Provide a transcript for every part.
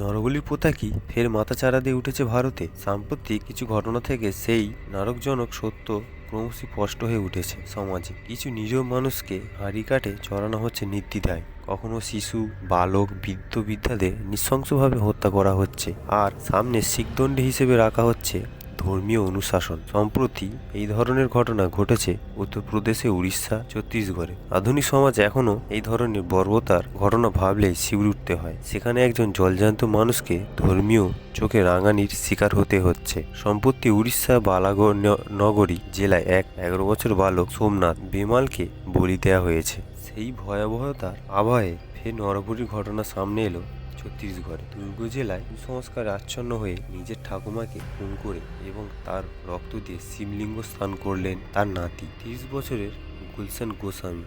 নরবলির প্রথা কি? ফের মাথাচাড়া দিয়ে উঠেছে ভারতে। সাম্প্রতিক কিছু ঘটনা থেকে সেই নারকজনক সত্য ক্রমশ স্পষ্ট হয়ে উঠেছে সমাজে। কিছু নিজ মানুষকে হাড়ি কাটে চড়ানো হচ্ছে নির্দ্বিধায়। কখনো শিশু, বালক, বৃদ্ধ বৃদ্ধাদের নৃশংসভাবে হত্যা করা হচ্ছে। আর সামনে শিখদণ্ডে হিসেবে রাখা হচ্ছে ধর্মীয় অনুশাসন। সম্প্রতি এই ধরনের ঘটনা ঘটেছে উত্তরপ্রদেশে, উড়িষ্যা, ছত্তিশগড়ে। আধুনিক সমাজ এখনও এই ধরনের বর্বতার ঘটনা ভাবলেই শিউরে উঠতে হয়। সেখানে একজন জলজান্ত মানুষকে ধর্মীয় চোখে রাঙানির শিকার হতে হচ্ছে। সম্প্রতি উড়িষ্যা বালাগড় নগরী জেলায় এক এগারো বছর বালক সোমনাথ বেমালকে বলি দেওয়া হয়েছে। সেই ভয়াবহতার আবহে ফের নরবলির ঘটনা সামনে এলো। ছত্তিশগড়ে দুর্গ জেলায় কুসংস্কার আচ্ছন্ন হয়ে নিজের ঠাকুমাকে খুন করে এবং তার রক্ত দিয়ে শিবলিঙ্গ স্নান করলেন তার নাতি। তিরিশ বছরের গুলশান গোস্বামী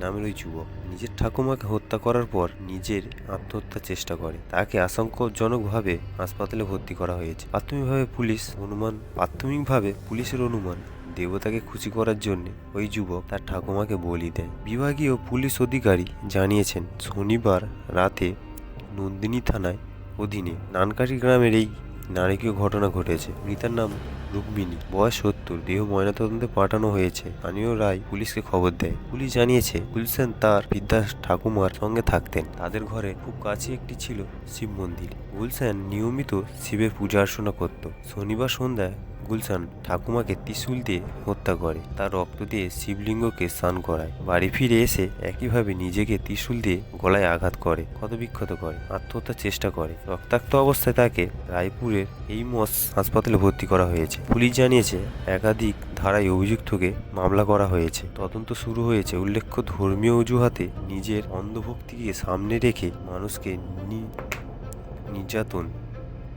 নামের ওই যুবক নিজের ঠাকুমাকে হত্যা করার পর নিজের আত্মহত্যার চেষ্টা করে। তাকে আশঙ্কাজনকভাবে হাসপাতালে ভর্তি করা হয়েছে। প্রাথমিকভাবে পুলিশ অনুমান, প্রাথমিকভাবে পুলিশের অনুমান, দেবতাকে খুশি করার জন্য ওই যুবক তার ঠাকুমাকে বলি দেয়। বিভাগীয় পুলিশ অধিকারী জানিয়েছেন, শনিবার রাতে নন্দিনী থানায় অধীনে নানকাটি গ্রামের এই নারকীয় ঘটনা ঘটেছে। মৃতার নাম রুক্মিণী। বয়স সত্তর। দেহ ময়নাতদন্তে পাঠানো হয়েছে। স্থানীয় রায় পুলিশকে খবর দেয়। পুলিশ জানিয়েছে, গুলশান তার বিদ্যা ঠাকুমার সঙ্গে থাকতেন। তাদের ঘরে খুব কাছে একটি ছিল শিব মন্দির। গুলশান নিয়মিত শিবের পূজা অর্চনা করত। শনিবার সন্ধ্যায় গুলশান ঠাকুমাকে ত্রিশূল দিয়ে হত্যা করে। তার রক্ত দিয়ে শিবলিঙ্গকে স্নান করায়। বাড়ি ফিরে এসে একইভাবে নিজেকে ত্রিশূল দিয়ে গলায় আঘাত করে, ক্ষতবিক্ষত করে, আত্মহত্যার চেষ্টা করে। রক্তাক্ত অবস্থায় তাকে রায়পুরের এই মস হাসপাতালে ভর্তি করা হয়েছে। পুলিশ জানিয়েছে, একাধিক ধারায় অভিযুক্তকে মামলা করা হয়েছে। তদন্ত শুরু হয়েছে। উল্লেখ্য, ধর্মীয় অজুহাতে নিজের অন্ধভক্তিকে সামনে রেখে মানুষকে নির্যাতন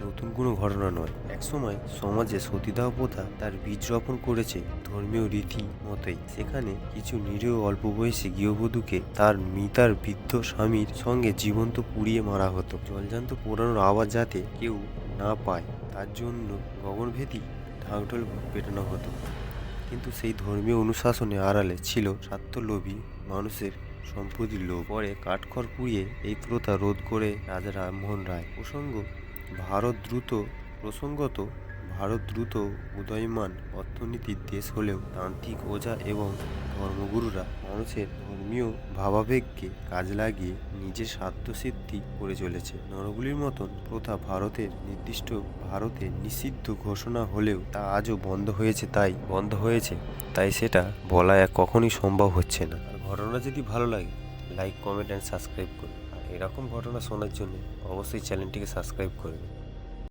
নতুন কোনো ঘটনা নয়। একসময় সমাজে সতীদাহ প্রথা তার বীজ রোপণ করেছে ধর্মীয় রীতি মতোই। সেখানে কিছু নিরীহ অল্প বয়সী গৃহবধূকে তার মিতার বৃদ্ধ স্বামীর সঙ্গে জীবন্ত পুড়িয়ে মারা হতো। জলজান্ত পোড়ানোর আওয়াজ যাতে কেউ না পায়, তার জন্য গগনভেদী ঢাকঢোল পেটানো হতো। কিন্তু সেই ধর্মীয় অনুশাসনে আড়ালে ছিল স্বার্থলোভী মানুষের সম্পত্তির লোভ। পরে কাঠখড় পুড়িয়ে এই প্রথা রোধ করে রাজা রামমোহন রায় প্রসঙ্গ ভারত দ্রুত, প্রসঙ্গত, ভারত দ্রুত উদয়মান অর্থনীতির দেশ হলেও তান্ত্রিক ওঝা এবং ধর্মগুরুরা মানুষের ধর্মীয় ভাবাবেগকে কাজ লাগিয়ে নিজের স্বার্থসিদ্ধি করে চলেছে। নরগুলির মতন প্রথা ভারতের নির্দিষ্ট ভারতে নিষিদ্ধ ঘোষণা হলেও তা আজও বন্ধ হয়েছে, তাই বন্ধ হয়েছে, তাই সেটা বলা এক কখনই সম্ভব হচ্ছে না। ঘটনা যদি ভালো লাগে লাইক কমেন্ট অ্যান্ড সাবস্ক্রাইব করুন। এরকম ঘটনা শোনার জন্য অবশ্যই চ্যানেলটিকে সাবস্ক্রাইব করবেন